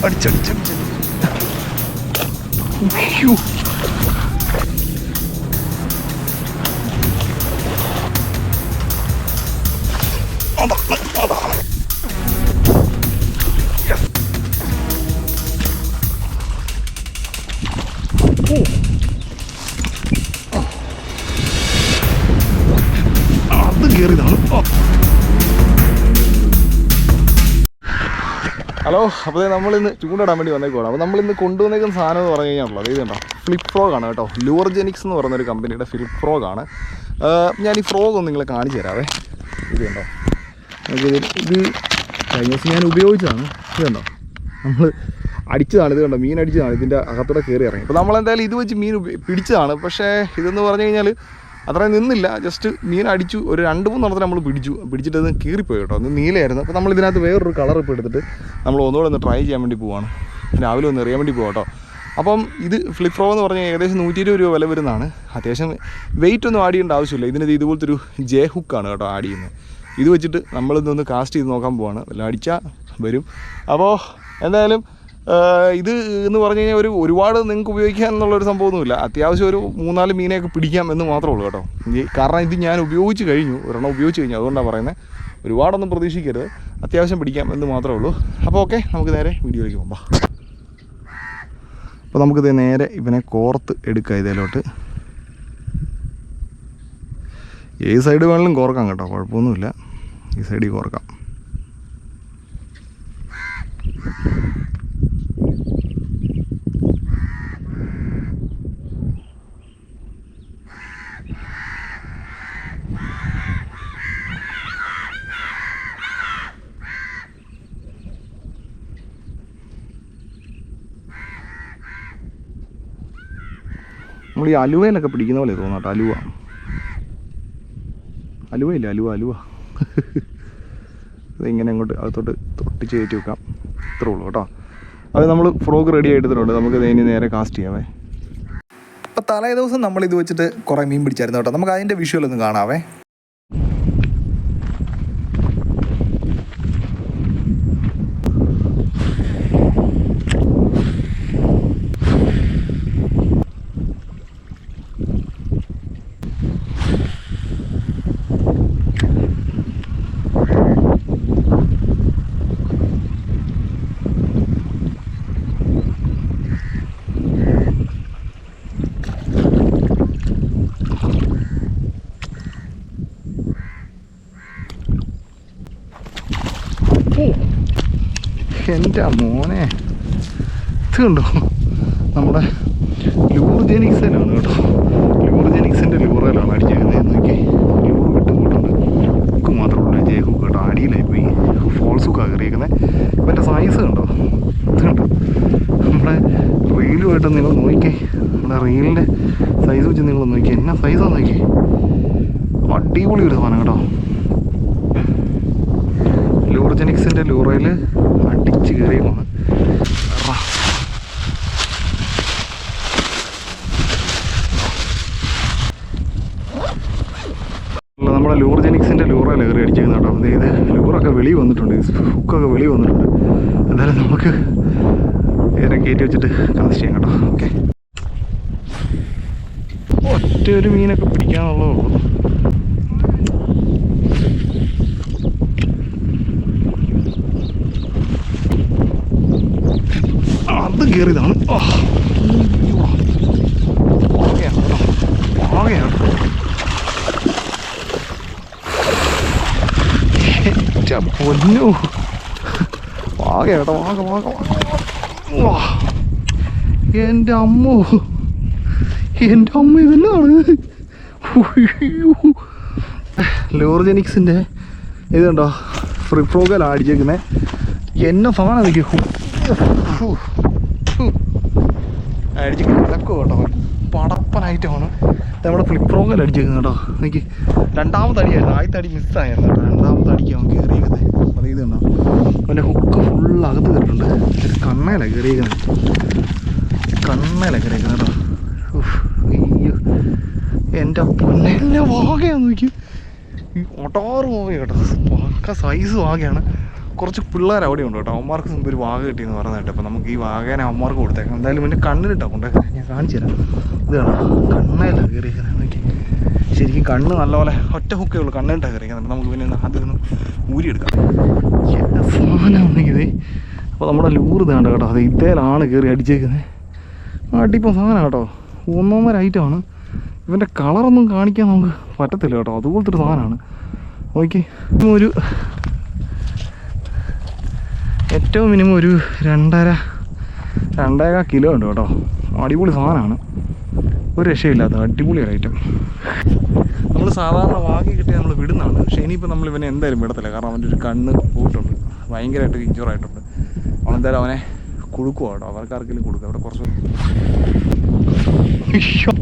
아니 저리 저리 저리 휴 어머 അപ്പോൾ നമ്മളിന്ന് ചൂണ്ടിടാൻ വേണ്ടി വന്നേക്കുവാണ്. അപ്പോൾ നമ്മളിന്ന് കൊണ്ടുവന്നേക്കുന്ന സാധനം എന്ന് പറഞ്ഞു കഴിഞ്ഞാൽ ഇത് കണ്ടോ? ഫ്ലിപ്പ് ആണ് കേട്ടോ. ലൂർജെനിക്സ് എന്ന് പറയുന്ന ഒരു കമ്പനിയുടെ ഫ്ലിപ്പ് ആണ് ഞാൻ ഈ ഫ്രോഗ് ഒന്ന് നിങ്ങളെ കാണിച്ചു തരാവേ. ഇത് കണ്ടോ? നമുക്കിത് ഇത് കഴിഞ്ഞ ദിവസം ഞാൻ ഉപയോഗിച്ചതാണ്. ഇത് കണ്ടോ? നമ്മൾ അടിച്ചതാണ്. ഇത് കണ്ടോ? മീൻ അടിച്ചതാണ്. ഇതിന്റെ അകത്തൂടെ കയറി ഇറങ്ങി. അപ്പോൾ നമ്മളെന്തായാലും ഇത് വെച്ച് മീൻ പിടിച്ചതാണ്. പക്ഷേ ഇതെന്ന് പറഞ്ഞു കഴിഞ്ഞാൽ അത്രയും നിന്നില്ല. ജസ്റ്റ് മീൻ അടിച്ചു. ഒരു രണ്ട് മൂന്ന് നടത്തി നമ്മൾ പിടിച്ചു. പിടിച്ചിട്ട് അത് കീറിപ്പോയി കേട്ടോ. അത് നീലയായിരുന്നു. അപ്പോൾ നമ്മൾ ഇതിനകത്ത് വേറൊരു കളർ ഇപ്പോൾ എടുത്തിട്ട് നമ്മൾ ഒന്നുകൂടെ ഒന്ന് ട്രൈ ചെയ്യാൻ വേണ്ടി പോവാണ്. രാവിലെ ഒന്ന് എറിയാൻ വേണ്ടി പോകാം കേട്ടോ അപ്പം ഇത് ഫ്ലിപ്പ് ഫ്രോ എന്ന് പറഞ്ഞാൽ ഏകദേശം നൂറ്റി ഇരുപത് രൂപ വില വരുന്നതാണ്. അത്യാവശ്യം വെയിറ്റ് ഒന്നും ആഡ് ചെയ്യേണ്ട ആവശ്യമില്ല. ഇതിന് ഇത് ഇതുപോലത്തെ ഒരു ജെ ഹുക്കാണ് കേട്ടോ ആഡ് ചെയ്യുന്നത്. ഇത് വെച്ചിട്ട് നമ്മളിതൊന്ന് കാസ്റ്റ് ചെയ്ത് നോക്കാൻ പോവാണ്. വല്ല അടിച്ചാൽ വരും. അപ്പോൾ എന്തായാലും ഇത് എന്ന് പറഞ്ഞു കഴിഞ്ഞാൽ ഒരു ഒരുപാട് നിങ്ങൾക്ക് ഉപയോഗിക്കാൻ എന്നുള്ളൊരു സംഭവമൊന്നുമില്ല. അത്യാവശ്യം ഒരു മൂന്നാൽ മീനെയൊക്കെ പിടിക്കാം എന്ന് മാത്രമേ ഉള്ളൂ കേട്ടോ. കാരണം ഇത് ഞാൻ ഉപയോഗിച്ച് കഴിഞ്ഞു ഒരെണ്ണം ഉപയോഗിച്ച് കഴിഞ്ഞു. അതുകൊണ്ടാണ് പറയുന്നത് ഒരുപാടൊന്നും പ്രതീക്ഷിക്കരുത്. അത്യാവശ്യം പിടിക്കാം എന്ന് മാത്രമേ ഉള്ളൂ. അപ്പോൾ ഓക്കെ നമുക്ക് നേരെ വീഡിയോയിലേക്ക് പോകാം അപ്പോൾ നമുക്കിത് നേരെ ഇവനെ കോർത്ത് എടുക്കാം ഇതിലോട്ട്. ഏത് സൈഡ് വേണമെങ്കിലും കോർക്കാം കേട്ടോ കുഴപ്പമൊന്നുമില്ല. ഈ സൈഡിൽ കോർക്കാം. നമ്മൾ ഈ അലുവയിലൊക്കെ പിടിക്കുന്ന പോലെ തോന്നാം കേട്ടോ അലുവ. അലുവയില്ല? അലുവ അലുവ. ഇതിങ്ങനെ അങ്ങോട്ട് അകത്തോട്ട് തൊട്ടിച്ച് കയറ്റി വെക്കാം. ഇത്രേ ഉള്ളൂ കേട്ടോ. അത് നമ്മൾ ഫ്രോഗ് റെഡി ആയിട്ടുണ്ട് നമുക്ക് ഇനി നേരെ കാസ്റ്റ് ചെയ്യാവേ അപ്പോൾ തലേ ദിവസം നമ്മൾ ഇത് വെച്ചിട്ട് കുറേ മീൻ പിടിച്ചായിരുന്നു കേട്ടോ. നമുക്ക് അതിന്റെ വിഷ്വൽ ഒന്ന് കാണാവേ. എന്റെ മോനെ. ഇത് കണ്ടോ നമ്മുടെ ലൂർജെനിക്സിലാണ് കേട്ടോ. ലൂർജെനിക്സിന്റെ ലൂറയിലാണ് അടിച്ചേക്കുന്നത്. നോക്കി ലൂർ വിട്ടുപോയിട്ടുണ്ട് ഹുക്ക് മാത്രമേ ഉള്ളൂ. ജെ ഹുക്ക് കേട്ടോ അടിയിലായി പോയി. ഫോൾസ് ഹുക്കാണ് കയറിയേക്കുന്നത് ഇവന്റെ സൈസ് കണ്ടോ? ഇത് കണ്ടോ നമ്മുടെ റീലുമായിട്ട് നിങ്ങൾ നോക്കിക്കേ. നമ്മുടെ റീലിന്റെ സൈസ് വെച്ച് നിങ്ങൾ നോക്കിയേ എന്നാ സൈസാണ് നോക്കിയേ അടിപൊളി ഒരു സാധനം കേട്ടോ. ലൂർജെനിക്സിന്റെ ലൂറയിൽ അടിച്ച് കയറിയാണ് നമ്മുടെ ലൂർജനിക്സിന്റെ ലൂറ കയറി അടിച്ചേക്കുന്ന കേട്ടോ. അതായത് ലൂറൊക്കെ വെളി വന്നിട്ടുണ്ട്. ഹുക്കൊക്കെ വെളി വന്നിട്ടുണ്ട്. എന്തായാലും നമുക്ക് നേരെ കയറ്റി വെച്ചിട്ട് കാസ്റ്റ് ചെയ്യാം കേട്ടോ. ഓക്കെ. ഒറ്റ ഒരു മീനൊക്കെ പിടിക്കാനുള്ളതേ ഉള്ളൂ അത് കയറിയതാണ്. പൊന്നു ആകെ കേട്ടോ ആകെ ആകെ വാ. എന്റെ അമ്മോ. എന്റെ അമ്മ ഇതെന്നാണ് ലോർജനിക്സിന്റെ ഇതുണ്ടോ ഫ്രീ അടിച്ചേക്കുന്നത് എന്നെ ഫാൻ നിൽക്കും അടിച്ച് കിടക്കും കേട്ടോ. പടപ്പനായിട്ടാണ് നമ്മുടെ ഫ്ലിപ്പ് റോങ്ങിൽ അടിച്ചേക്കുന്നത് കേട്ടോ? എനിക്ക് രണ്ടാമത്തെ അടിയായിരുന്നു. ആദ്യത്തെ അടി മിസ്സായിരുന്നു കേട്ടോ. രണ്ടാമത്തെ അടിക്ക് അവൻ കയറിയിരിക്കുന്നത് അത് ഇത് അവന്റെ ഹുക്ക് ഫുൾ അകത്ത് കയറിയിട്ടുണ്ട്. ഒരു കണ്ണയിലാണ് കയറിയിരിക്കുന്നത് കണ്ണയിലാണ് കയറിയിരിക്കുന്നത് കേട്ടോ. അയ്യോ. എന്റെ പൊന്നെ വാകയാണ് നോക്കി. ഒട്ടാറ് വാക കേട്ടോ. പക്ക സൈസ് വാകയാണ്. കുറച്ച് പിള്ളേർ അവിടെ ഉണ്ട് കേട്ടോ. അവന്മാർക്ക് മുമ്പ് ഒരു വാഗ കിട്ടിയെന്ന് പറഞ്ഞിട്ട് അപ്പോൾ നമുക്ക് ഈ വാഗേനെ അവന്മാർക്ക് കൊടുത്തേക്കാം. എന്തായാലും പിന്നെ കണ്ണിലിട്ടാ കൊണ്ട്. ഞാൻ കാണിച്ചു തരാം. ഇത് കാണാം കണ്ണേല കയറിയിരിക്കുന്നത് നോക്കി ശരിക്കും കണ്ണ് നല്ലപോലെ ഒറ്റ ഹുക്കേ ഉള്ളൂ. കണ്ണിലിട്ടാ കയറിയിരിക്കുന്നത് നമുക്ക് പിന്നെ ആദ്യം ഒന്ന് ഊരിയെടുക്കാം. എന്റെ സാധനമാണെങ്കിൽ അപ്പോൾ നമ്മുടെ ലൂറ് ഇതാണ്ട് കേട്ടോ? അത് ഇതേലാണ് കയറി അടിച്ചേക്കുന്നത് അടിപ്പം സാധനം കേട്ടോ. ഒന്നൊന്നര ഐറ്റമാണ് ഇവന്റെ കളറൊന്നും കാണിക്കാൻ നമുക്ക് പറ്റത്തില്ല കേട്ടോ. അതുപോലത്തെ ഒരു സാധനമാണ്. ഓക്കെ ഒരു ഏറ്റവും മിനിമം ഒരു രണ്ടര രണ്ടേകാൽ കിലോ ഉണ്ട് കേട്ടോ. അടിപൊളി സാധനമാണ്. ഒരു രക്ഷയില്ലാത്ത അടിപൊളി ഐറ്റം നമ്മൾ സാധാരണ വാങ്ങി കിട്ടി നമ്മൾ വിടുന്നതാണ്. പക്ഷേ ഇനിയിപ്പോൾ നമ്മൾ ഇവനെ എന്തായാലും വിടത്തില്ല. കാരണം അവന്റെ ഒരു കണ്ണ് പോയിട്ടുണ്ട്. ഭയങ്കരമായിട്ട് ഇഞ്ചുറായിട്ടുണ്ട് അവനെന്തായാലും അവനെ കൊടുക്കുക കേട്ടോ. അവർക്കാർക്കെങ്കിലും കൊടുക്കുക അവിടെ കുറച്ച് അയ്യോ.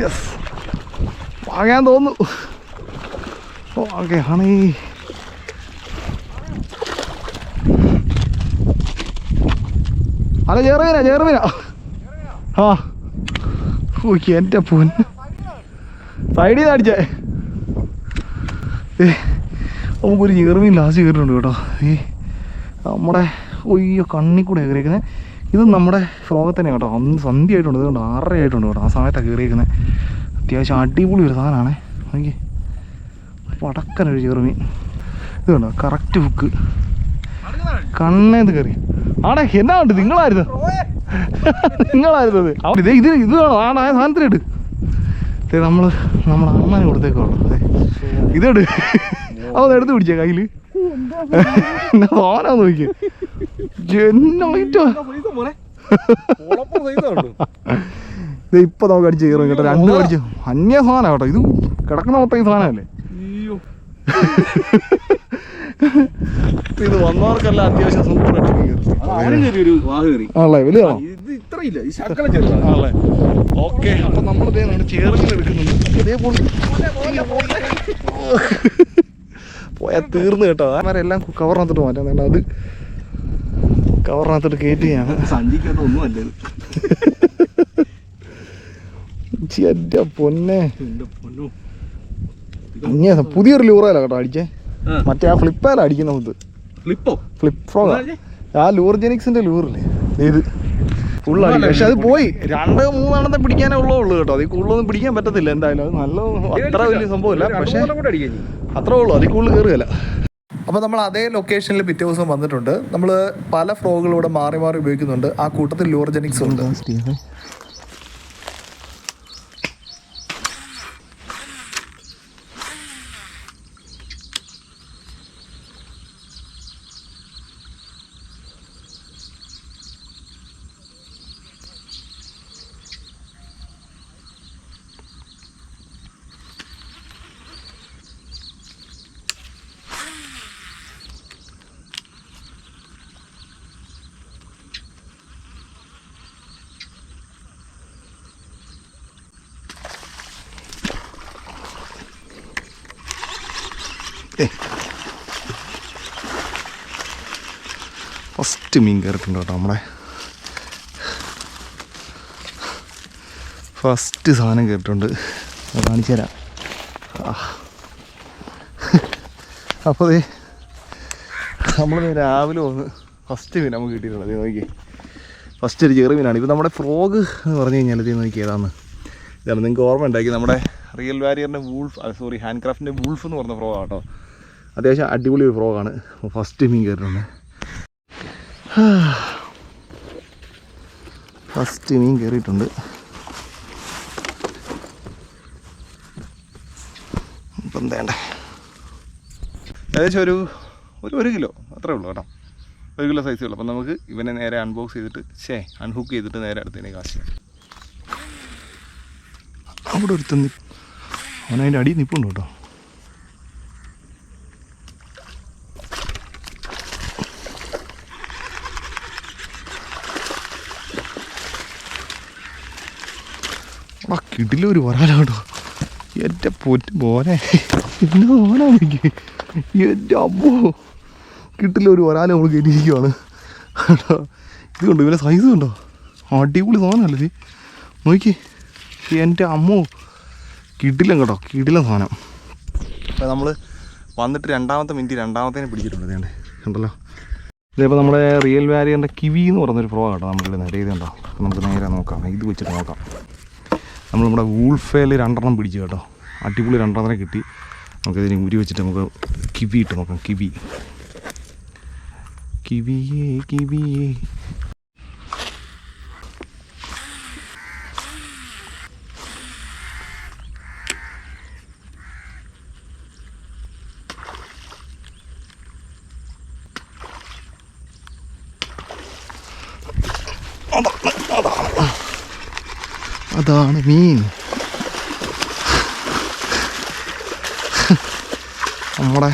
യെസ് വാങ്ങാൻ തോന്നുന്നു ഓക്കെ ആണ് അല്ല ചേർമീന ചേർമീന ആ ഓക്കെ എന്റെ പൊന്ന്. സൈഡിൽ നിന്ന് അടിച്ചേ. ഏ നമുക്കൊരു ചേർമീൻ ലാസ്റ്റ് കയറിയിട്ടുണ്ട് കേട്ടോ. ഈ നമ്മുടെ ഒയ്യോ കണ്ണി കൂടെ കയറിയിരിക്കുന്നത് ഇത് നമ്മുടെ ഫ്ലോഗത്ത് തന്നെ കേട്ടോ. അന്ന് സന്ധ്യ ആയിട്ടുണ്ട് ഇതുകൊണ്ട് ആറര ആയിട്ടുണ്ട് കേട്ടോ. ആ സമയത്താണ് കയറിയിരിക്കുന്നത് അത്യാവശ്യം അടിപൊളി ഒരു സാധനമാണേ. നോക്കി പടക്കനൊരു ചെറുമീൻ ഇത് കണ്ടോ? കറക്റ്റ് ഹുക്ക് കണ്ണേന്ന് കയറി. ആടാ എന്നാ ഉണ്ട്? നിങ്ങളായിരുന്നു നിങ്ങളായിരുന്നു അത് അവിടെ ഇതേ ഇത് ഇത് വേണോ? ആടാ ആ സാധനത്തിലിട്ട് ഇതേ നമ്മൾ നമ്മുടെ അമ്മനെ കൊടുത്തേക്കുള്ളൂ അതെ ഇതെടു. അതൊന്ന് എടുത്ത് പിടിച്ച കയ്യിൽ ഓനാ നോക്കി ഇപ്പൊ നമുക്ക് അടിച്ച് കയറും കേട്ടോ. രണ്ട് അടിച്ചു. അന്യ സാധനം കേട്ടോ. ഇത് കിടക്കുന്ന മൊത്തം സാധനമല്ലേ? ഇത് വന്നവർക്കല്ല അത്യാവശ്യം സൂപ്പർ ഓക്കെ അപ്പൊ നമ്മൾ ചേർന്ന് എടുക്കുന്നുണ്ട്. ഇതേപോലെ പോയാൽ തീർന്നു കേട്ടോ. അവരെല്ലാം കവറിനകത്തോട്ട് മാറ്റാൻ അത് കവറിനകത്തോട്ട് കയറ്റുകയാണ് സഞ്ചിക്കകത്ത് ഒന്നും അല്ല ഇത്. എന്റെ പൊന്നെ. എന്റെ പൊന്നു. പുതിയൊരു ലൂറല്ല കേട്ടോ അടിച്ചേ. മറ്റേ ആ ഫ്ലിപ്പേല അടിക്കുന്ന ഫ്ലിപ്പോ ഫ്ലിപ്പ് ഫ്രോ ആ. ലൂർജെനിക്സിന്റെ ലൂറില്ലേ ഇത് പക്ഷെ അത് പോയി. രണ്ട് മൂന്നെണ്ണത്തെ പിടിക്കാനേ ഉള്ളൂ ഉള്ളൂ കേട്ടോ. അതിൽ കൂടുതലൊന്നും പിടിക്കാൻ പറ്റത്തില്ല എന്തായാലും. അത് നല്ല അത്ര വലിയ സംഭവമില്ല. പക്ഷേ അത്രേ ഉള്ളൂ. അതിൽ കൂടുതൽ കയറുകയല്ല അപ്പോൾ നമ്മൾ അതേ ലൊക്കേഷനിൽ പിറ്റേ ദിവസം വന്നിട്ടുണ്ട്. നമ്മൾ പല ഫ്രോഗുകൾ ഇവിടെ മാറി മാറി ഉപയോഗിക്കുന്നുണ്ട്. ആ കൂട്ടത്തിൽ ലൂർജനിക്സ് ഉണ്ട്. ഫസ്റ്റ് മീൻ കയറിയിട്ടുണ്ട് കേട്ടോ നമ്മുടെ. ഫസ്റ്റ് സാധനം കയറിയിട്ടുണ്ട്. അത് കാണിച്ചു തരാം. അപ്പോൾ അതെ നമ്മൾ രാവിലെ വന്ന് ഫസ്റ്റ് മീൻ നമുക്ക് കിട്ടിയിട്ടുള്ളത്. നോക്കി ഫസ്റ്റ് ഒരു ചെറിയ മീനാണ്. ഇപ്പോൾ നമ്മുടെ ഫ്രോഗ് എന്ന് പറഞ്ഞു കഴിഞ്ഞാൽ ഇതേ നോക്കി ഏതാന്ന് ഇതാണ് നിങ്ങൾക്ക് ഓർമ്മ ഉണ്ടാക്കി നമ്മുടെ റിയൽ വാരിയറിന്റെ വൂൾഫ് സോറി ഹാൻഡ് ക്രാഫ്റ്റിന്റെ വൂൾഫ് എന്ന് പറഞ്ഞ ഫ്രോഗാണ് കേട്ടോ. അത്യാവശ്യം അടിപൊളി ഒരു ഫ്രോഗാണ്. ഫസ്റ്റ് മീൻ കയറിയിട്ടുണ്ട്. ഫസ്റ്റ് മീൻ കയറിയിട്ടുണ്ട് ഇപ്പം വേണ്ടേ. ഏകദേശം ഒരു ഒരു ഒരു കിലോ അത്രേ ഉള്ളൂ കേട്ടോ. ഒരു കിലോ സൈസേ ഉള്ളൂ. അപ്പം നമുക്ക് ഇവനെ നേരെ അൺബോക്സ് ചെയ്തിട്ട് ഷേ അൺഹുക്ക് ചെയ്തിട്ട് നേരെ അടുത്തേനെ കാശ് അവിടെ ഒരുത്തൻ നിപ്പ് അവനതിന്റെ അടിയിൽ നിൽപ്പുണ്ട് കേട്ടോ ആ കിടിലൊരു ഒരാളാണോ എന്റെ പൊറ്റ് മോനെ. എന്നാ മോനാ എനിക്ക് എന്റെ അമ്മോ. കിട്ടില്ലൊരു വരാല നമ്മൾ കയറ്റിയിരിക്കുവാണ് കേട്ടോ ഇതുണ്ട് ഇവരെ സൈസ് കണ്ടോ? അടിപൊളി സാധനമല്ലേ ഇത്? നോക്കി എന്റെ അമ്മോ. കിടിലം കേട്ടോ കിടിലം സാധനം. അപ്പോൾ നമ്മൾ വന്നിട്ട് രണ്ടാമത്തെ മിനിറ്റ് രണ്ടാമത്തേനെ പിടിച്ചിട്ടുണ്ട്. ഇതേണ്ട കണ്ടല്ലോ? ഇതിപ്പോൾ നമ്മുടെ റിയൽ വാരിയറിന്റെ കിവി എന്ന് പറയുന്നൊരു പ്രോ കേട്ടോ നമ്മളുടെ നേരെ ഇതുണ്ടോ കണ്ടോ? നമുക്ക് നേരെ നോക്കാം. ഇത് വെച്ചിട്ട് നോക്കാം. നമ്മൾ നമ്മുടെ വൂൾഫേൽ രണ്ടെണ്ണം പിടിച്ചു കേട്ടോ. അടിപൊളി രണ്ടെണ്ണം കിട്ടി. നമുക്കിതിന് ഉരി വെച്ചിട്ട് നമുക്ക് കിവി ഇട്ട് നോക്കാം. കിവി. കിവിയേ കിവിയേ. അതാണ് മീൻ. നമ്മുടെ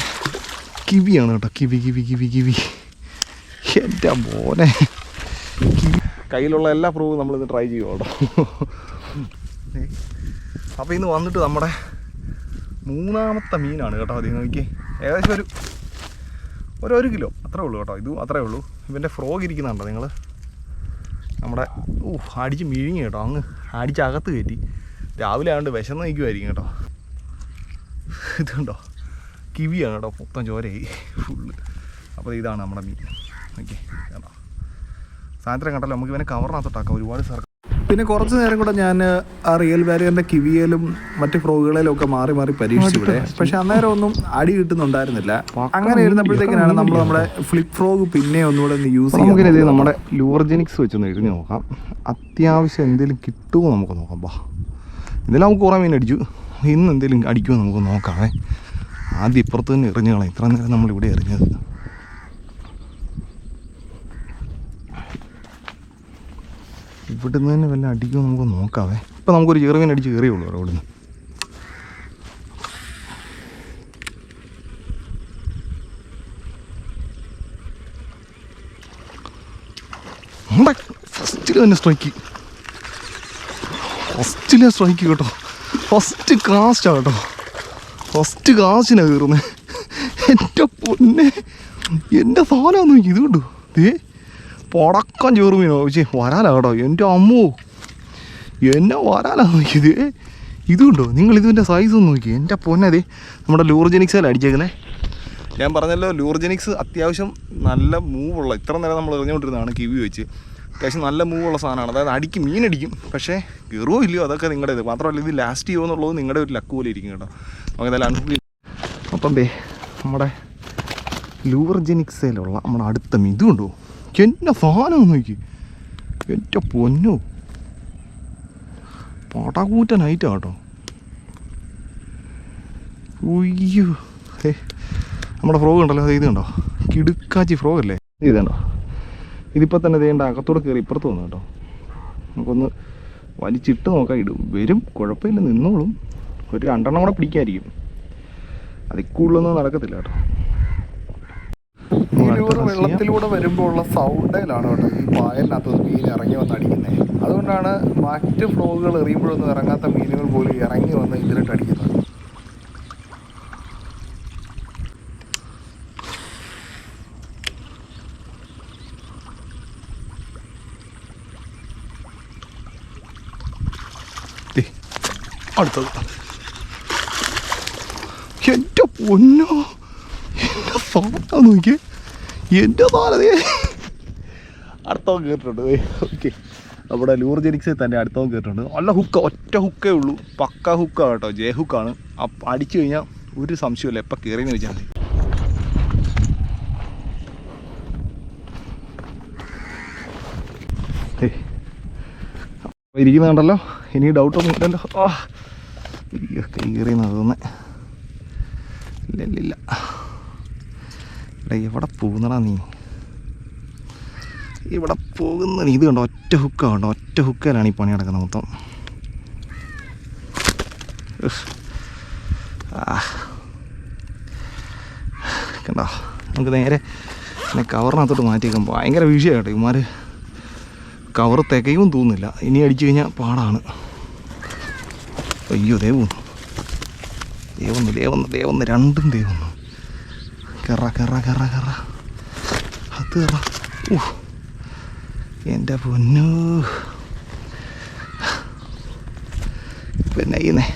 കിവിയാണ് കേട്ടോ. Kiwi kiwi kiwi kiwi. എന്റെ മോനെ. കയ്യിലുള്ള എല്ലാ പ്രൂവും നമ്മളിന്ന് ട്രൈ ചെയ്യും കേട്ടോ. അപ്പോൾ ഇന്ന് വന്നിട്ട് നമ്മുടെ മൂന്നാമത്തെ മീനാണ് കേട്ടോ അത് നോക്കി. ഏകദേശം ഒരു ഒരു ഒരു കിലോ. അത്രേ ഉള്ളൂ കേട്ടോ. ഇതും അത്രേ ഉള്ളൂ. ഇവന്റെ ഫ്രോഗ് ഇരിക്കുന്നുണ്ടോ നിങ്ങൾ നമ്മുടെ ഓ അടിച്ച് മിഴുങ്ങി കേട്ടോ അങ്ങ്. അടിച്ച് അകത്ത് കയറ്റി. രാവിലെ ആയതുകൊണ്ട് വിശന്ന് നിൽക്കുമായിരിക്കും കേട്ടോ. ഇതുണ്ടോ? കിവിയാണ് കേട്ടോ മൊത്തം ചോരയായി. ഫുള്ള്. അപ്പോൾ ഇതാണ് നമ്മുടെ മീൻ. ഓക്കെ സായന്ത്രം കണ്ടല്ലോ നമുക്ക് ഇവനെ കവറിനകത്തോട്ടാക്കാം ഒരുപാട് സ്ഥലം പിന്നെ കുറച്ച് നേരം കൂടെ ഞാൻ ആ റിയൽ വാല്യൂന്റെ കിവിയയിലും മറ്റു ഫ്രോഗുകളിലും ഒക്കെ മാറി മാറി പരീക്ഷിച്ചു ഇവിടെ. പക്ഷെ അന്നേരം ഒന്നും അടി കിട്ടുന്നുണ്ടായിരുന്നില്ല. അങ്ങനെ ഇരുന്നപ്പോഴത്തേക്കിനാണ് നമ്മൾ നമ്മുടെ ഫ്ലിപ്പ് ഫ്രോഗ് പിന്നെ ഒന്നുകൂടെ ഒന്ന് യൂസ് ചെയ്യുന്നത് നമ്മുടെ ലൂർജനിക്സ് വെച്ചൊന്ന് എഴുതി നോക്കാം. അത്യാവശ്യം എന്തെങ്കിലും കിട്ടുമോ നമുക്ക് നോക്കാം. ബാ. ഇന്നലെ നമുക്ക് കുറേ മീൻ അടിച്ചു. ഇന്ന് എന്തെങ്കിലും അടിക്കുമോ നമുക്ക് നോക്കാം ആദ്യം ഇപ്പുറത്ത് തന്നെ എറിഞ്ഞു കളയാം. ഇത്ര നേരം നമ്മളിവിടെ എറിഞ്ഞത്. ഇവിടുന്ന് തന്നെ വല്ല അടിക്കുമോ നമുക്ക് നോക്കാവേ. ഇപ്പം നമുക്കൊരു ചെറുമീൻ അടിച്ച് കയറിയുള്ളൂ അവിടെ ഇവിടുന്ന് ഫസ്റ്റിൽ തന്നെ സ്ട്രൈക്ക് ഫസ്റ്റിലെ സ്ട്രൈക്ക് കേട്ടോ. ഫസ്റ്റ് കാസ്റ്റാണ് കേട്ടോ. ഫസ്റ്റ് കാസ്റ്റിനാണ് കയറുന്നത് എന്റെ പൊന്നെ എന്റെ നോക്കി ഇത് കണ്ടു? ദേ പടക്കം മീനോ. ചേ വരാലാ കേട്ടോ എന്റെ അമ്മോ. എന്നെ വരാലാ നോക്കിയത് ഇതുണ്ടോ? നിങ്ങൾ ഇതിന്റെ സൈസ് ഒന്ന് നോക്കി. എന്റെ പൊന്നതേ നമ്മുടെ ലൂർജനിക്സിൽ അടിച്ചേക്കുന്നേ? ഞാൻ പറഞ്ഞല്ലോ ലൂർജനിക്സ് അത്യാവശ്യം നല്ല മൂവുള്ള ഇത്ര നേരം നമ്മൾ എറിഞ്ഞുകൊണ്ടിരുന്നതാണ് കിവി വെച്ച്. അത്യാവശ്യം നല്ല മൂവുള്ള സാധനമാണ്. അതായത് അടിക്കും മീനടിക്കും. പക്ഷേ കയറുമോ ഇല്ലയോ? അതൊക്കെ നിങ്ങളുടെ ഇത്. മാത്രമല്ല ഇത് ലാസ്റ്റ് ചെയ്യുമോ എന്നുള്ളത് നിങ്ങളുടെ ഒരു ലക്ക് പോലെ ഇരിക്കും കേട്ടോ. നമുക്ക് എന്തായാലും അനുഭവം അപ്പം ദേ നമ്മുടെ ലൂർജനിക്സിലുള്ള നമ്മുടെ അടുത്ത മീൻ. കണ്ടോ എന്നെ സാധനം നോക്കി എന്റെ പൊന്നോ പടകൂറ്റനായിട്ടാ കേട്ടോ ഉയ്യോ നമ്മുടെ ഫ്രോഗ് ഉണ്ടല്ലോ അത് ഇത് കണ്ടോ? കിടുക്കാച്ചി ഫ്രോഗ് അല്ലേ? ഇത് കണ്ടോ? ഇതിപ്പോൾ തന്നെ ചെയ്യേണ്ട അകത്തോടെ കയറി ഇപ്പുറത്ത് വന്നു കേട്ടോ. നമുക്കൊന്ന് വലിച്ചിട്ട് നോക്കാം. ഇടും വരും കുഴപ്പമില്ല നിന്നോളും. ഒരു രണ്ടെണ്ണം കൂടെ പിടിക്കായിരിക്കും. അതിൽ കൂടുതലൊന്നും നടക്കത്തില്ല കേട്ടോ. ലൂറ് വെള്ളത്തിലൂടെ വരുമ്പോൾ ഉള്ള സൗണ്ടിലാണ് കേട്ടോ ഈ പായലിനകത്ത് മീൻ ഇറങ്ങി വന്ന് അടിക്കുന്നത് അതുകൊണ്ടാണ് മറ്റ് ഫ്ലോഗുകൾ എറിയുമ്പോഴൊന്നും ഇറങ്ങാത്ത മീനുകൾ പോലും ഇറങ്ങി വന്ന് ഇതിലിട്ട് അടിക്കുന്നത്. അടുത്തത്. എന്റെ പൊന്നോ എന്റെ ഫോട്ടോ നോക്കിയേ. എന്റെ സാധനതേ അടുത്തവൻ കേട്ടിട്ടുണ്ട്. ഓക്കെ. നമ്മുടെ ലൂർജനിക്സ് തന്നെ അടുത്തവൻ കേട്ടിട്ടുണ്ട്. നല്ല ഹുക്ക ഒറ്റ ഹുക്കേ ഉള്ളൂ. പക്ക ഹുക്കാണ് കേട്ടോ. ജയ ഹുക്കാണ് അടിച്ചു കഴിഞ്ഞാൽ ഒരു സംശയമില്ല എപ്പോൾ കയറിയെന്ന് വെച്ചാൽ മതി. ഇരിക്കുന്നുണ്ടല്ലോ ഇനി ഡൗട്ടൊന്നും ഇല്ലല്ലോ. ആ. അയ്യോ കയറി തോന്നുന്നത് ഇല്ല ഇല്ല ഇല്ല. എടാ എവിടെ പോകുന്നടാ നീ? ഇവിടെ പോകുന്ന നീ? ഇത് കണ്ടോ ഒറ്റ ഹുക്ക കണ്ടോ? ഒറ്റ ഹുക്കയിലാണ് ഈ പണി നടക്കുന്നത് മൊത്തം. കണ്ടോ നമുക്ക് നേരെ പിന്നെ കവറിനകത്തോട്ട് മാറ്റിയേക്കാം ഭയങ്കര വിഷയമാണ് കേട്ടോ ഇവന്മാർ കവർ തികയും തോന്നുന്നില്ല. ഇനി അടിച്ചു കഴിഞ്ഞാൽ പാടാണ്. അയ്യോ ദേവൊന്നു ദേവൊന്നു ദേവൊന്നു ദേവൊന്നു രണ്ടും ദേവൊന്നു കറ കറ കറ കറ അത് കറ ഊ എന്റെ പൊന്നു പിന്നെ ഇന്നേ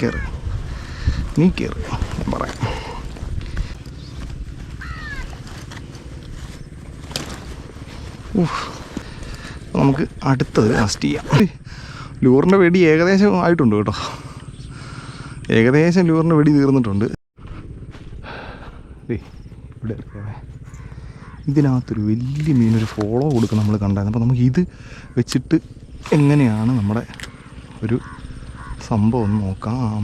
കയറി നീ കയറി ഞാൻ പറയാം ഊഹ്. നമുക്ക് അടുത്തത് കാസ്റ്റ് ചെയ്യാം ലൂറിന്റെ വെടി ഏകദേശം ആയിട്ടുണ്ട് കേട്ടോ ഏകദേശം ലൂറിന്റെ വെടി തീർന്നിട്ടുണ്ട് ദേ, ഇവിടെ ഇരിക്കണേ. ഇതിനകത്തൊരു വലിയ മീനൊരു ഫോളോ കൊടുക്കണം നമ്മൾ കണ്ടായിരുന്നു. അപ്പോൾ നമുക്ക് ഇത് വെച്ചിട്ട് എങ്ങനെയാണ് നമ്മുടെ ഒരു സംഭവം ഒന്ന് നോക്കാം.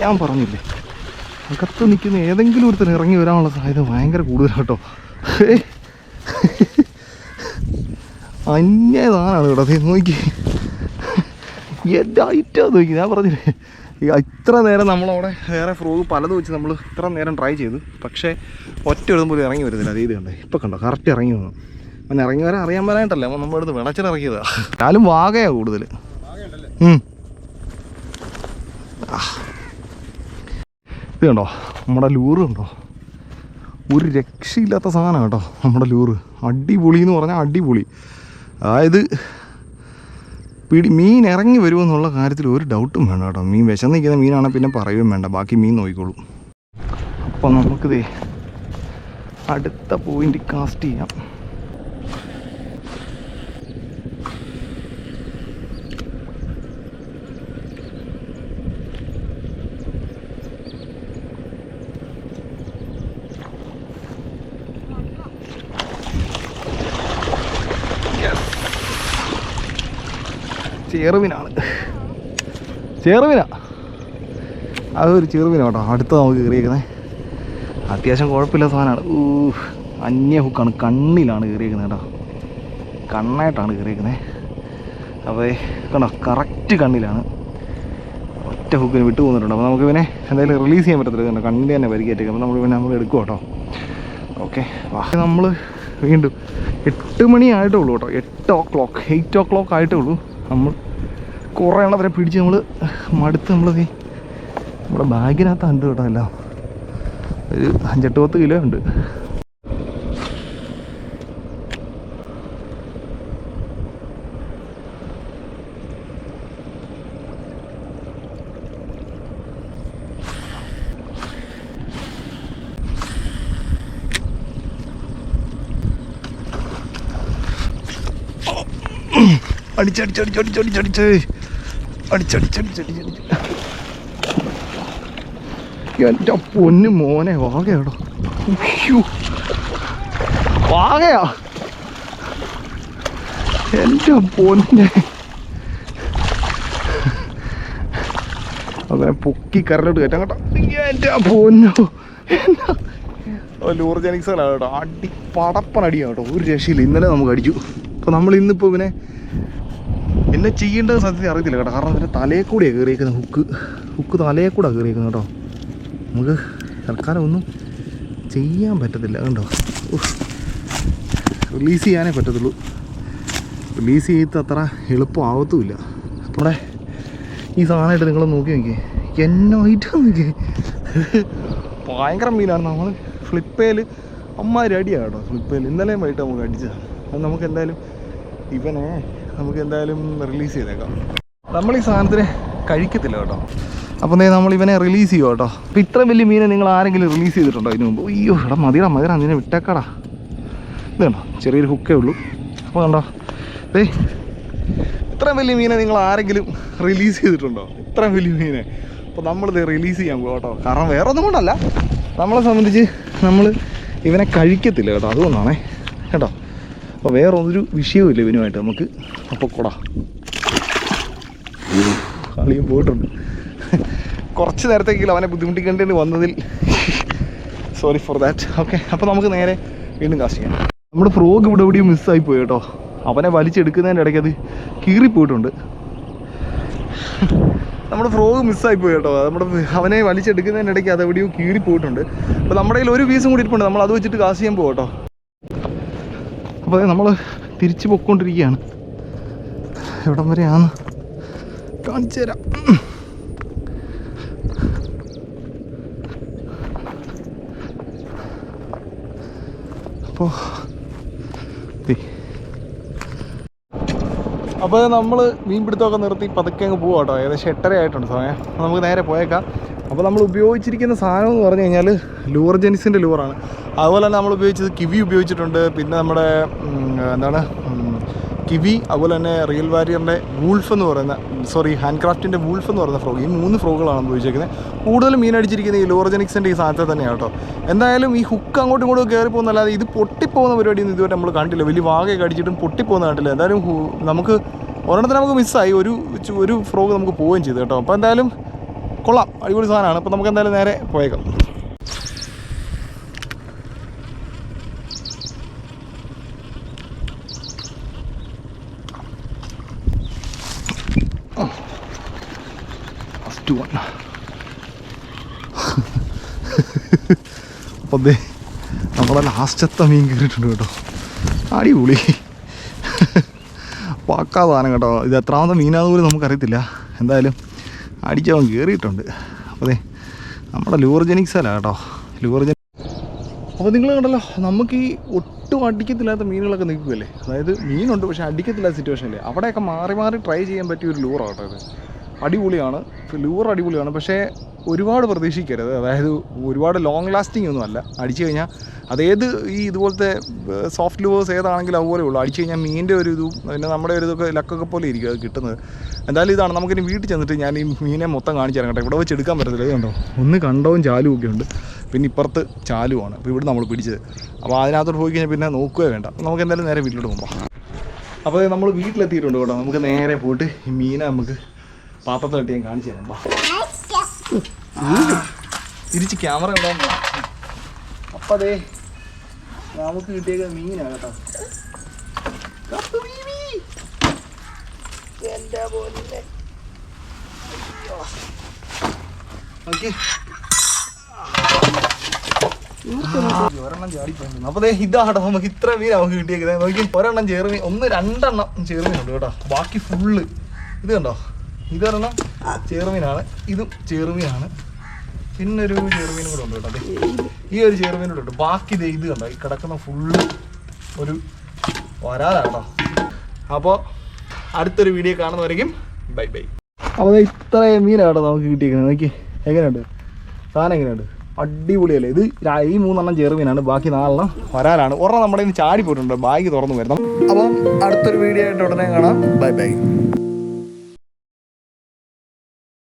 ഞാൻ പറഞ്ഞില്ലേ? അകത്ത് നിൽക്കുന്ന ഏതെങ്കിലും ഒരുത്തിന് ഇറങ്ങി വരാനുള്ള സാധ്യത ഭയങ്കര കൂടുതലാട്ടോ. കേട്ടോ ഹേ. അന്യ സാധനമാണ് കേട്ടോ നോക്കി. എന്റെ ഐറ്റം നോക്കി. ഞാൻ പറഞ്ഞില്ലേ? ഇത്ര നേരം നമ്മളവിടെ വേറെ ഫ്രോഗ് പലതും വെച്ച് നമ്മൾ ഇത്ര നേരം ട്രൈ ചെയ്തു. പക്ഷേ ഒറ്റ എഴുതും പോലും ഇറങ്ങി വരുന്നില്ല അത് ഇത് കണ്ടേ? ഇപ്പം കണ്ടോ? കറക്റ്റ് ഇറങ്ങി വന്നു. അവൻ ഇറങ്ങി വരാൻ അറിയാൻ പറയാനായിട്ടല്ല അപ്പം നമ്മുടെ അടുത്ത് വിളച്ചിലിറങ്ങിയതാ ഞാലും വാകയാ കൂടുതൽ. ഇത് കണ്ടോ? നമ്മുടെ ലൂറ് കണ്ടോ? ഒരു രക്ഷയില്ലാത്ത സാധനം കേട്ടോ നമ്മുടെ ലൂറ് അടിപൊളി എന്ന് പറഞ്ഞാൽ അടിപൊളി. അതായത് പിടി മീൻ ഇറങ്ങി വരുമോ എന്നുള്ള കാര്യത്തിൽ ഒരു ഡൗട്ടും വേണ്ട കേട്ടോ. മീൻ വിശന്നിരിക്കുന്ന മീനാണെങ്കിൽ പിന്നെ പറയുകയും വേണ്ട. ബാക്കി മീൻ നോക്കിക്കോളൂ. അപ്പോൾ നമുക്കിതേ അടുത്ത പോയിന്റ് കാസ്റ്റ് ചെയ്യാം. ചെറുവിനാണ്. ചെറുവിന? അതൊരു ചെറുവിന കേട്ടോ. അടുത്ത നമുക്ക് കയറിയേക്കുന്നത് അത്യാവശ്യം കുഴപ്പമില്ല സാധനമാണ്. ഊ അന്യ ഹുക്കാണ്. കണ്ണിലാണ് കയറിയേക്കുന്നത് കേട്ടോ. കണ്ണായിട്ടാണ് കയറിയേക്കുന്നത് അപ്പോൾ കണ്ടോ? കറക്റ്റ് കണ്ണിലാണ്. ഒറ്റ ഹുക്കിന് വിട്ടു പോകുന്നുണ്ട് അപ്പോൾ നമുക്ക് പിന്നെ എന്തായാലും റിലീസ് ചെയ്യാൻ പറ്റത്തില്ല. കണ്ടോ? കണ്ണിൽ തന്നെ പരിക്കേറ്റേക്കും. അപ്പോൾ നമ്മൾ പിന്നെ നമ്മൾ എടുക്കും കേട്ടോ? ഓക്കെ ബാക്കി നമ്മൾ വീണ്ടും എട്ട് മണി ആയിട്ടേ ഉള്ളൂ കേട്ടോ. എട്ട് o'clock eight o'clock ആയിട്ടേ ഉള്ളൂ. നമ്മൾ കുറേ എണ്ണത്തിനെ പിടിച്ച് നമ്മൾ മടുത്ത് നമ്മൾ നമ്മുടെ ബാഗിനകത്ത് ഉണ്ട് കേട്ടോ എല്ലാം. ഒരു അഞ്ചെട്ട് പത്ത് കിലോ ഉണ്ട്. അടിച്ചടിച്ചടിച്ചടിച്ചടിച്ചടിച്ച് അടിച്ചടിച്ചടിച്ചടിച്ചടിച്ച് എന്റെ പൊന്നു മോനെ വാകയാടോ. വാകയാ എന്റെ പൊന്നെ അങ്ങനെ പൊക്കി കരലോട്ട് കയറ്റാൻ കേട്ടോ എന്റെ പൊന്നോ എന്നാ ലൂർ കേട്ടോ അടി പടപ്പനടിയാണ് കേട്ടോ ഒരു രക്ഷയില്ല ഇന്നലെ നമുക്ക് അടിച്ചു അപ്പോൾ നമ്മൾ ഇന്നിപ്പോ ഇവനെ എന്നെ ചെയ്യേണ്ടത് സത്യത്തിൽ അറിയത്തില്ല കേട്ടോ. കാരണം അതിന്റെ തലയെ കൂടിയാണ് കയറിയേക്കുന്നത്. ഹുക്ക് ഹുക്ക് തലയെ കൂടെ കയറിയേക്കുന്നത് കേട്ടോ. നമുക്ക് തൽക്കാലം ഒന്നും ചെയ്യാൻ പറ്റത്തില്ല കണ്ടോ. റിലീസ് ചെയ്യാനേ പറ്റത്തുള്ളൂ. റിലീസ് ചെയ്ത് അത്ര എളുപ്പമാവത്തുമില്ല. നമ്മുടെ ഈ സാധനമായിട്ട് നിങ്ങൾ നോക്കി നോക്കിയേ. എന്നായിട്ട് നോക്കിയേ. ഭയങ്കര മീനാണ്. നമ്മൾ ഫ്ലിപ്പേൽ അമ്മാതിരി അടിയാണ് കേട്ടോ. ഫ്ലിപ്പേൽ ഇന്നലെയും വൈകിട്ട് നമുക്ക് അടിച്ചതാണ് അത് നമുക്ക് എന്തായാലും ഇവനെ നമുക്ക് എന്തായാലും റിലീസ് ചെയ്തേക്കാം. നമ്മൾ ഈ സാധനത്തിന് കഴിക്കത്തില്ല കേട്ടോ. അപ്പം നേ നമ്മൾ ഇവനെ റിലീസ് ചെയ്യുമോ കേട്ടോ. അപ്പം ഇത്ര വലിയ മീനെ നിങ്ങൾ ആരെങ്കിലും റിലീസ് ചെയ്തിട്ടുണ്ടോ ഇതിനു മുമ്പ്? അയ്യോ എടാ മതിടാ മതിടാ നിന്നെ വിട്ടേക്കടാ. ഇത് കണ്ടോ? ചെറിയൊരു ഹുക്കേ ഉള്ളൂ. അപ്പോൾ കണ്ടോ? ദേ ഇത്ര വലിയ മീനെ നിങ്ങൾ ആരെങ്കിലും റിലീസ് ചെയ്തിട്ടുണ്ടോ? ഇത്ര വലിയ മീനെ. അപ്പോൾ നമ്മളിത് റിലീസ് ചെയ്യാൻ പോകും കേട്ടോ. കാരണം വേറെ ഒന്നും കൊണ്ടല്ല. നമ്മളെ സംബന്ധിച്ച് നമ്മൾ ഇവനെ കഴിക്കത്തില്ല കേട്ടോ. അതുകൊണ്ടാണേ. കേട്ടോ? അപ്പോൾ വേറെ ഒരു വിഷയവുമില്ല ഇവനുമായിട്ട്. നമുക്ക് അപ്പോൾ കൊടാ. കളിയും പോയിട്ടുണ്ട്. കുറച്ച് നേരത്തേക്കില്ല അവനെ ബുദ്ധിമുട്ടിക്കേണ്ടി വന്നതിൽ സോറി ഫോർ ദാറ്റ് ഓക്കെ അപ്പോൾ നമുക്ക് നേരെ വീണ്ടും കാസ്റ്റ് ചെയ്യാം. നമ്മുടെ ഫ്രോഗ് ഇവിടെ എവിടെയും മിസ്സായി പോയി കേട്ടോ. അവനെ വലിച്ചെടുക്കുന്നതിന്റെ ഇടയ്ക്ക് അത് കീറിപ്പോയിട്ടുണ്ട്. നമ്മുടെ ഫ്രോഗ് മിസ്സായി പോയി കേട്ടോ. നമ്മുടെ അവനെ വലിച്ചെടുക്കുന്നതിനിടയ്ക്ക് അത് എവിടെയോ കീറിപ്പോയിട്ടുണ്ട്. അപ്പോൾ നമ്മുടെ കയ്യിൽ ഒരു പീസും കൂടി ഇരിപ്പുണ്ട്. നമ്മൾ അത് വെച്ചിട്ട് കാശ് ചെയ്യാൻ പോകും കേട്ടോ. അപ്പോൾ നമ്മൾ തിരിച്ച് പൊയ്ക്കൊണ്ടിരിക്കുകയാണ് എവിടം വരെയാണ് കാണിച്ചു തരാം. അപ്പോൾ അപ്പോൾ നമ്മൾ മീൻപിടുത്തമൊക്കെ നിർത്തി പതുക്കെ അങ്ങ് പോവാം കേട്ടോ. ഏകദേശം എട്ടര ആയിട്ടുണ്ട് സമയം. നമുക്ക് നേരെ പോയേക്കാം. അപ്പോൾ നമ്മൾ ഉപയോഗിച്ചിരിക്കുന്ന സാധനം എന്ന് പറഞ്ഞു കഴിഞ്ഞാൽ ലൂർ ജെനിസിന്റെ ലൂറാണ് അതുപോലെ തന്നെ നമ്മൾ ഉപയോഗിച്ചത് കിവി ഉപയോഗിച്ചിട്ടുണ്ട്. പിന്നെ നമ്മുടെ എന്താണ് കിവി അതുപോലെ തന്നെ റിയൽ വാരിയറിന്റെ വൂൾഫ് എന്ന് പറയുന്ന സോറി ഹാൻഡ് ക്രാഫ്റ്റിന്റെ വൂൾഫ് എന്ന് പറയുന്ന ഫ്രോഗ്. ഈ മൂന്ന് ഫ്രോഗുകളാണ് ഉപയോഗിച്ചിരിക്കുന്നത് കൂടുതലും മീൻ അടിച്ചിരിക്കുന്നത് ഈ ലോർജനിക്സിന്റെ ഈ സാധനത്തെ തന്നെയാണ് കേട്ടോ. എന്തായാലും ഈ ഹുക്ക് അങ്ങോട്ടും ഇങ്ങോട്ടും കയറി പോകുന്നല്ലാതെ ഇത് പൊട്ടിപ്പോകുന്ന പരിപാടിയൊന്നും ഇതുവരെ നമ്മൾ കണ്ടില്ല. വലിയ വാകയൊക്കെ അടിച്ചിട്ടും പൊട്ടിപ്പോകുന്ന കണ്ടില്ല. എന്തായാലും നമുക്ക് ഒരെണ്ണത്തിന് നമുക്ക് മിസ്സായി. ഒരു ഒരു ഫ്രോഗ് നമുക്ക് പോവുകയും ചെയ്തു കേട്ടോ. അപ്പോൾ എന്തായാലും കൊള്ളാം. അടിപൊളി സാധനമാണ്. അപ്പോൾ നമുക്ക് എന്തായാലും നേരെ പോയേക്കാം. വൺ അപ്പോൾ ദേ നമ്മുടെ ലാസ്റ്റത്തെ മീൻ കയറിയിട്ടുണ്ട് കേട്ടോ. അടിപൊളി. പക്കാ സാധനം കേട്ടോ. ഇത് എത്രാമത്തെ മീനാന്ന് പോലും നമുക്കറിയത്തില്ല. എന്തായാലും അടിച്ചവൻ കയറിയിട്ടുണ്ട്. അപ്പോൾ ദേ നമ്മുടെ ലൂർജനിക്സ് അല്ല കേട്ടോ. ലൂർജൻ അപ്പോൾ നിങ്ങൾ കണ്ടല്ലോ നമുക്ക് ഈ ഒട്ടും അടിക്കത്തില്ലാത്ത മീനുകളൊക്കെ നിൽക്കുമല്ലേ അതായത് മീനുണ്ട് പക്ഷേ അടിക്കത്തില്ലാത്ത സിറ്റുവേഷൻ അല്ലേ അവിടെയൊക്കെ മാറി മാറി ട്രൈ ചെയ്യാൻ പറ്റിയ ഒരു ലൂറാണ് കേട്ടോ ഇത്. അടിപൊളിയാണ്. ലൂർ അടിപൊളിയാണ്. പക്ഷേ ഒരുപാട് പ്രതീക്ഷിക്കരുത്. അതായത് ഒരുപാട് ലോങ് ലാസ്റ്റിംഗ് ഒന്നും അല്ല. അടിച്ചു കഴിഞ്ഞാൽ അതേത് ഈ ഇതുപോലത്തെ സോഫ്റ്റ് ലൂവേഴ്സ് ഏതാണെങ്കിലും അതുപോലെ ഉള്ളൂ. അടിച്ചു കഴിഞ്ഞാൽ മീനിന്റെ ഒരു ഇതും പിന്നെ നമ്മുടെ ഒരു ഇതൊക്കെ ലക്കൊക്കെ പോലെ ഇരിക്കും അത് കിട്ടുന്നത്. എന്തായാലും ഇതാണ്. നമുക്കിനി വീട്ടിൽ ചെന്നിട്ട് ഞാൻ ഈ മീനെ മൊത്തം കാണിച്ചു തരാം കേട്ടോ. ഇവിടെ വെച്ച് എടുക്കാൻ പറ്റത്തില്ല. കണ്ടോ? ഒന്ന് കണ്ടവും ചാലും ഒക്കെ ഉണ്ട്. പിന്നെ ഇപ്പുറത്ത് ചാലുമാണ് അപ്പോൾ ഇവിടെ നമ്മൾ പിടിച്ചത്. അപ്പോൾ അതിനകത്തോട്ട് പോയി കഴിഞ്ഞാൽ പിന്നെ നോക്കുകയോ വേണ്ട. നമുക്ക് എന്തായാലും നേരെ വീട്ടിലോട്ട് പോകാം. അപ്പോൾ നമ്മൾ വീട്ടിലെത്തിയിട്ടുണ്ട് കേട്ടോ. നമുക്ക് നേരെ പോയിട്ട് ഈ മീനെ നമുക്ക് പാത്രത്തിൽ ഇട്ട് ഞാൻ കാണിച്ചു തരാം. തിരിച്ച് ക്യാമറ ഉണ്ടാവും അപ്പം നമുക്ക് കിട്ടിയേക്ക മീനാണ് കേട്ടോ. എന്റെ. നോക്കിയേ. ഒരെണ്ണം ചാടിപ്പോയി അപ്പൊ ഇതാട്ടോ നമുക്ക് ഇത്ര മീൻ നമുക്ക് കിട്ടിയേക്കുന്നത് നോക്കി ഒരെണ്ണം ചേർമീൻ ഒന്ന് രണ്ടെണ്ണം ചേർമീനുണ്ട് കേട്ടോ. ബാക്കി ഫുള്ള് ഇത് കണ്ടോ? ഇതൊരെണ്ണം ചേർമീനാണ് ഇതും ചേർമീനാണ് പിന്നെ ഒരു ചേർമീനും കൂടെ ഉണ്ട് കേട്ടോ. ഈ ഒരു ചേർമീനും കൂടെ ഉണ്ട്. ബാക്കി ഇത് കണ്ടോ ഈ കിടക്കുന്ന ഫുള്ള് ഒരു വരാലാട്ടോ അപ്പോൾ അടുത്തൊരു വീഡിയോ കാണുന്നവരേക്കും ബൈ ബൈ. അപ്പോൾ ഇത്രയും ഇത്രയും കേട്ടോ നമുക്ക് കിട്ടിയിരിക്കുന്നത്. നോക്കി എങ്ങനെയുണ്ട്? സാധനം എങ്ങനെയുണ്ട്? അടിപൊളിയല്ലേ? ഇത് ഈ മൂന്നെണ്ണം ചെറുമീനാണ് ബാക്കി നാലെണ്ണം വരാനാണ് ഒരെണ്ണം നമ്മുടെ ചാടി പോയിട്ടുണ്ട് ബാഗ് തുറന്നു വരുന്നത് അപ്പം അടുത്തൊരു വീഡിയോ ആയിട്ട് ഉടനെ കാണാം. Bye bye.